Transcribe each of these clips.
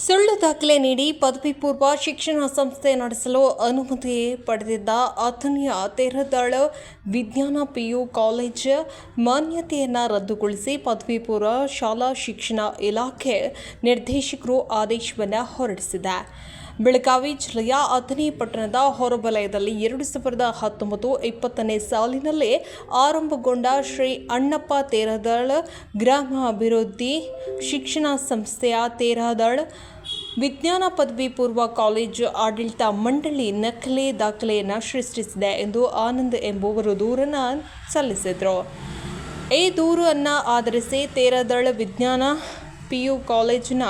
ಸುಳ್ಳು ದಾಖಲೆ ನೀಡಿ ಪದವಿ ಪೂರ್ವ ಶಿಕ್ಷಣ ಸಂಸ್ಥೆ ನಡೆಸಲು ಅನುಮತಿ ಪಡೆದಿದ್ದ ಅಥಣಿಯ ತೆರದಾಳ ವಿಜ್ಞಾನ ಪಿಯು ಕಾಲೇಜ್ ಮಾನ್ಯತೆಯನ್ನು ರದ್ದುಗೊಳಿಸಿ ಪದವಿ ಪೂರ್ವ ಶಾಲಾ ಶಿಕ್ಷಣ ಇಲಾಖೆ ನಿರ್ದೇಶಕರು ಆದೇಶವನ್ನು ಹೊರಡಿಸಿದೆ. ಬೆಳಗಾವಿ ಜಿಲ್ಲೆಯ ಅಥಣಿ ಪಟ್ಟಣದ ಹೊರವಲಯದಲ್ಲಿ ಎರಡು ಸಾವಿರದ ಹತ್ತೊಂಬತ್ತು ಇಪ್ಪತ್ತನೇ ಸಾಲಿನಲ್ಲಿ ಆರಂಭಗೊಂಡ ಶ್ರೀ ಅಣ್ಣಪ್ಪ ತೇರದಾಳ್ ಗ್ರಾಮ ಅಭಿವೃದ್ಧಿ ಶಿಕ್ಷಣ ಸಂಸ್ಥೆಯ ತೇರದಾಳ್ ವಿಜ್ಞಾನ ಪದವಿ ಪೂರ್ವ ಕಾಲೇಜು ಆಡಳಿತ ಮಂಡಳಿ ನಕಲಿ ದಾಖಲೆಯನ್ನು ಸೃಷ್ಟಿಸಿದೆ ಎಂದು ಆನಂದ್ ಎಂಬುವರು ದೂರನ್ನು ಸಲ್ಲಿಸಿದರು. ಈ ದೂರನ್ನು ಆಧರಿಸಿ ತೇರದಳ ವಿಜ್ಞಾನ ಪಿ ಯು ಕಾಲೇಜಿನ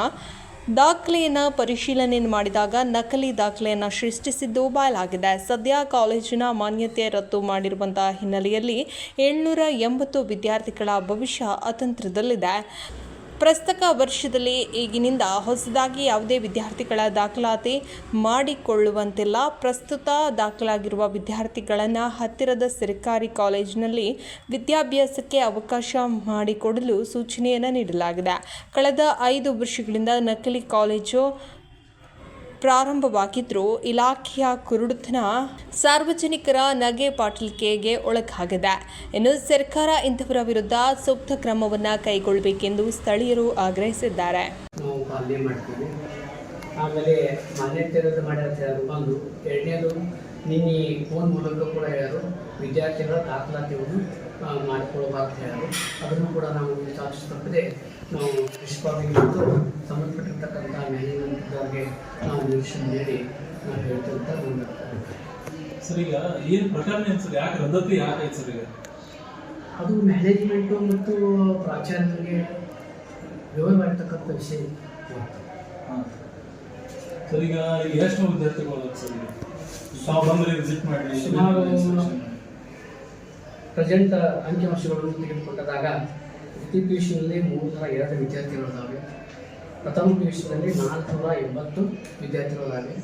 ದಾಖಲೆಯನ್ನು ಪರಿಶೀಲನೆ ಮಾಡಿದಾಗ ನಕಲಿ ದಾಖಲೆಯನ್ನು ಸೃಷ್ಟಿಸಿದ್ದು ಬಯಲಾಗಿದೆ. ಸದ್ಯ ಕಾಲೇಜಿನ ಮಾನ್ಯತೆ ರದ್ದು ಮಾಡಿರುವಂತಹ ಹಿನ್ನೆಲೆಯಲ್ಲಿ ಏಳ್ನೂರ ಎಂಬತ್ತು ವಿದ್ಯಾರ್ಥಿಗಳ ಭವಿಷ್ಯ ಅತಂತ್ರದಲ್ಲಿದೆ. ಪ್ರಸಕ್ತ ವರ್ಷದಲ್ಲಿ ಈಗಿನಿಂದ ಹೊಸದಾಗಿ ಯಾವುದೇ ವಿದ್ಯಾರ್ಥಿಗಳ ದಾಖಲಾತಿ ಮಾಡಿಕೊಳ್ಳುವಂತಿಲ್ಲ. ಪ್ರಸ್ತುತ ದಾಖಲಾಗಿರುವ ವಿದ್ಯಾರ್ಥಿಗಳನ್ನು ಹತ್ತಿರದ ಸರ್ಕಾರಿ ಕಾಲೇಜಿನಲ್ಲಿ ವಿದ್ಯಾಭ್ಯಾಸಕ್ಕೆ ಅವಕಾಶ ಮಾಡಿಕೊಡಲು ಸೂಚನೆಯನ್ನು ನೀಡಲಾಗಿದೆ. ಕಳೆದ ಐದು ವರ್ಷಗಳಿಂದ ನಕಲಿ ಕಾಲೇಜು ಪ್ರಾರಂಭವಾಗಿದ್ದರೂ ಇಲಾಖೆಯ ಕುರುಡುತನ ಸಾರ್ವಜನಿಕರ ನಗೆ ಪಾಟಲಿಕೆಗೆ ಒಳಗಾಗಿದೆ. ಇನ್ನು ಸರ್ಕಾರ ಇಂಥವರ ವಿರುದ್ಧ ಸೂಕ್ತ ಕ್ರಮವನ್ನು ಕೈಗೊಳ್ಳಬೇಕೆಂದು ಸ್ಥಳೀಯರು ಆಗ್ರಹಿಸಿದ್ದಾರೆ. ಆಮೇಲೆ ಮಾನ್ಯತೆ ರದ್ದು ಮಾಡಿ ಅಂತ ಹೇಳೋದು ಒಂದು ಎರಡನೇದು ನಿನ್ನೆ ಫೋನ್ ಮೂಲಕ ಕೂಡ ಹೇಳೋರು ವಿದ್ಯಾರ್ಥಿಗಳ ದಾಖಲಾತಿಯನ್ನು ಮಾಡಿಕೊಳ್ಬಾರ್ದು ಹೇಳೋರು ಅದನ್ನು ಕೂಡ ನಾವು ಸಾಕ್ಷಿ ತಪ್ಪದೆ ನಾವು ಪ್ರಿನ್ಸಿಪಾಲಿಗೆ ಮತ್ತು ಸಂಬಂಧಪಟ್ಟಿರ್ತಕ್ಕಂಥ ಮ್ಯಾನೇಜ್ಮೆಂಟ್ದವ್ರಿಗೆ ನಾವು ನಿರೀಕ್ಷಣೆ ನೀಡಿ ನಾವು ಹೇಳ್ತಂತ ಒಂದು ಸರ್ ಈಗ ಏನು ಪ್ರಕರಣ ಸರ್? ಯಾಕೆ ರದ್ದತಿ ಯಾಕೆ ಸರ್ ಈಗ? ಅದು ಮ್ಯಾನೇಜ್ಮೆಂಟು ಮತ್ತು ಪ್ರಾಚಾರ್ಯರಿಗೆ ವ್ಯವಹಾರ ಮಾಡ್ತಕ್ಕಂಥ ವಿಷಯ. ಹಾಂ. ಸರ್ ಈಗ ಎಷ್ಟು ವಿದ್ಯಾರ್ಥಿಗಳು ಸರ್ ತಾವು ಬಂದ್ರೆ ವಿಸಿಟ್ ಮಾಡಿ ಸುಮಾರು ಪ್ರೆಸೆಂಟ್ ಅಂಕಿಅಂಶಗಳನ್ನು ತೆಗೆದುಕೊಂಡಾಗ ಪ್ರತಿ ಪಿ ಯು ಸಿಯಲ್ಲಿ ಮೂರು ನೂರ ಎರಡು ವಿದ್ಯಾರ್ಥಿಗಳಿದ್ದಾವೆ. ಪ್ರಥಮ ಪಿ ಯು ಸಿನಲ್ಲಿ ನಾಲ್ಕು ನೂರ ಎಂಬತ್ತು ವಿದ್ಯಾರ್ಥಿಗಳಿದ್ದಾವೆ.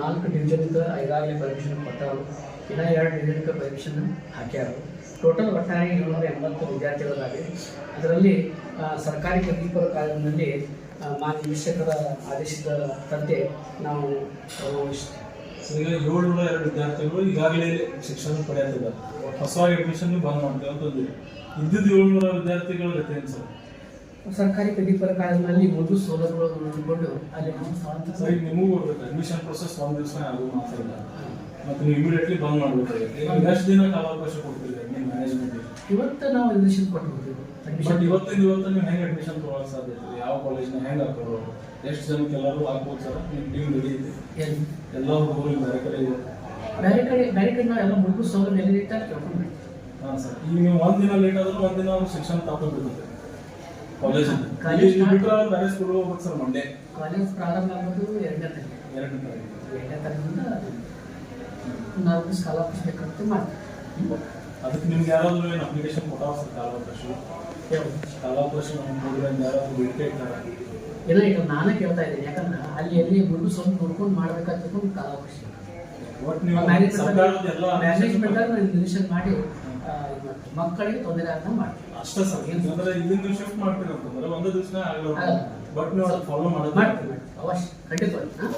ನಾಲ್ಕು ಡಿವಿಷನ್ಗೆ ಐದಾಗಲೇ ಪರೀಕ್ಷೆ ಕೊಟ್ಟವರು. ಇನ್ನ ಎರಡು ಡಿವಿಷನ್ಗೆ ಪರೀಕ್ಷೆನ ಹಾಕ್ಯಾರು. ಟೋಟಲ್ ಒಟ್ಟಾರೆ ಏಳ್ನೂರ ಎಂಬತ್ತು ವಿದ್ಯಾರ್ಥಿಗಳಿದ್ದಾವೆ. ಅದರಲ್ಲಿ ಸರ್ಕಾರಿ ಪದವಿಪೂರ್ವ ಕಾಲೇಜಿನಲ್ಲಿ ಆ, ಮಾನ್ಯ ಶಿಕ್ಷಕರ ಆದೇಶದ ತಂತೆ ನಾವು ಈಗ ಏಳ್ನೂರ ಎರಡು ವಿದ್ಯಾರ್ಥಿಗಳು ಈಗಾಗಲೇ ಶಿಕ್ಷಣ ಪಡೆಯುತ್ತಿದ್ದಾರೆ. ಹೊಸವಾಗಿ ಅಡ್ಮಿಷನ್ ಬಂದ್ ಮಾಡ್ತೇವೆ ಅಂತಂದ್ವಿ ಇದ್ದಿದ್ದು ಏಳ್ನೂರ ವಿದ್ಯಾರ್ಥಿಗಳ ಗತಿ ಏನು ಸರ್? ಸರ್ಕಾರಿ ಪ್ರತಿಫಲ ಕಾಲೇಜಿನಲ್ಲಿ ಒಂದು ಸೌಲಭ್ಯಗಳನ್ನು ನೋಡಿಕೊಂಡು ಅಲ್ಲಿ ಸರ್ ನಿಮಗೂ ಬರ್ಬೇಕು ಅಡ್ಮಿಷನ್ ಪ್ರೊಸೆಸ್ ಒಂದು ದಿವಸ ಮಾತ್ರ ಇಲ್ಲ. ಮತ್ತು ನೀವು ಇಮಿಡಿಯೇಟ್ಲಿ ಬಂದ್ ಮಾಡಬೇಕಾಗುತ್ತೆ. ಎಷ್ಟು ದಿನ ಕಾಲಾವಕಾಶ ಕೊಡ್ತೀರಿ ನಿಮ್ಮ ಮ್ಯಾನೇಜ್ಮೆಂಟ್ ಇವತ್ತು ನಾವು ಕೊಟ್ಟು ಕೊಟ್ಟಿರ್ತೀವಿ ಬಟ್ ಇವತ್ತಿನ ಇವತ್ತು ನೀವು ಹೆಂಗೆ ಅಡ್ಮಿಷನ್ ತೊಗೊಳಕ್ ಸಾಧ್ಯತೆ? ಯಾವ ಕಾಲೇಜ್ನ ಹೆಂಗೆ ಹಾಕೋರು ಎಷ್ಟು ಜನಕ್ಕೆ ಎಲ್ಲರೂ ಹಾಕ್ಬೋದು ಸರ್? ನಿಮ್ಮ ಟೀಮ್ ಇದೆ ಎಲ್ಲಿ ಹುಡುಗರು ಬೇರೆ ಕಡೆ ಇದೆ. ಬೇರೆ ಕಡೆ ಬೇರೆ ಕಡೆ ನಾವು ಎಲ್ಲ ಮೂರು ಸೌಲಭ್ಯ ಎಲ್ಲಿ ಐತೆ ಅಂತ ಹಾಂ ಸರ್ ಈಗ ನೀವು ಒಂದಿನ ಲೇಟ್ ಆದ್ರೆ ಒಂದಿನ ಅವ್ರು ಶಿಕ್ಷಣ ತಗೊಂಡ್ಬಿಡುತ್ತೆ ಕಾಲೇಜಲ್ಲಿ ಕಾಲೇಜ್ ಬಿಟ್ಟರೆ ಬೇರೆ ಸ್ಕೂಲ್ ಹೋಗ್ಬೇಕು ಸರ್ ಮಂಡೇ ಕಾಲೇಜ್ ಪ್ರಾರಂಭ ಆಗೋದು ಎರಡನೇ ತಾರೀಕು. ಎರಡನೇ ತಾರೀಕು. ಎರಡನೇ ತಾರೀಕಿಂದ ನಾವು ಸ್ಕಾಲರ್ಶಿಪ್ ಬೇಕಂತ ಮಾಡ್ತೀವಿ. ಅದಕ್ಕೆ ನಿಮ್ಗೆ ಯಾರಾದರೂ ಏನು ಅಪ್ಲಿಕೇಶನ್ ಕೊಟ್ಟಾವ ಸರ್ ಕಾಲಾವಕಾಶ ಏನೋ ಈಗ ನಾನು ಕೇಳ್ತಾ ಇದ್ದೀನಿ. ಯಾಕಂದ್ರೆ ಅಲ್ಲಿ ಎಲ್ಲಿ ಮುಂದೆ ಸ್ವಲ್ಪ ನೋಡ್ಕೊಂಡು ಮಾಡ್ಬೇಕಾಗ್ತದೆ ಕಾಲಾವಕಾಶ ಮ್ಯಾನೇಜ್ಮೆಂಟ್ ನಿರ್ದೇಶನ ಮಾಡಿ. ಮಕ್ಕಳಿಗೆ ತೊಂದರೆ ಅಂತ ಮಾಡ್ತೀವಿ. ಅಷ್ಟೇ ಸರ್. ಅಂದ್ರೆ ಇಲ್ಲಿಂದ ಶಿಫ್ಟ್ ಮಾಡ್ತೀವಿ ಅಂತಂದ್ರೆ ಒಂದೇ ದಿವಸ ಆಗಲ್ಲ. ಬಟ್ ನೀವು ಅದು ಫಾಲೋ ಮಾಡೋದು. ಮಾಡ್ತೀವಿ ಮಾಡ್ತೀವಿ. ಅವಶ್ಯ ಖಂಡಿತವಾಗಿ ಹಾಂ?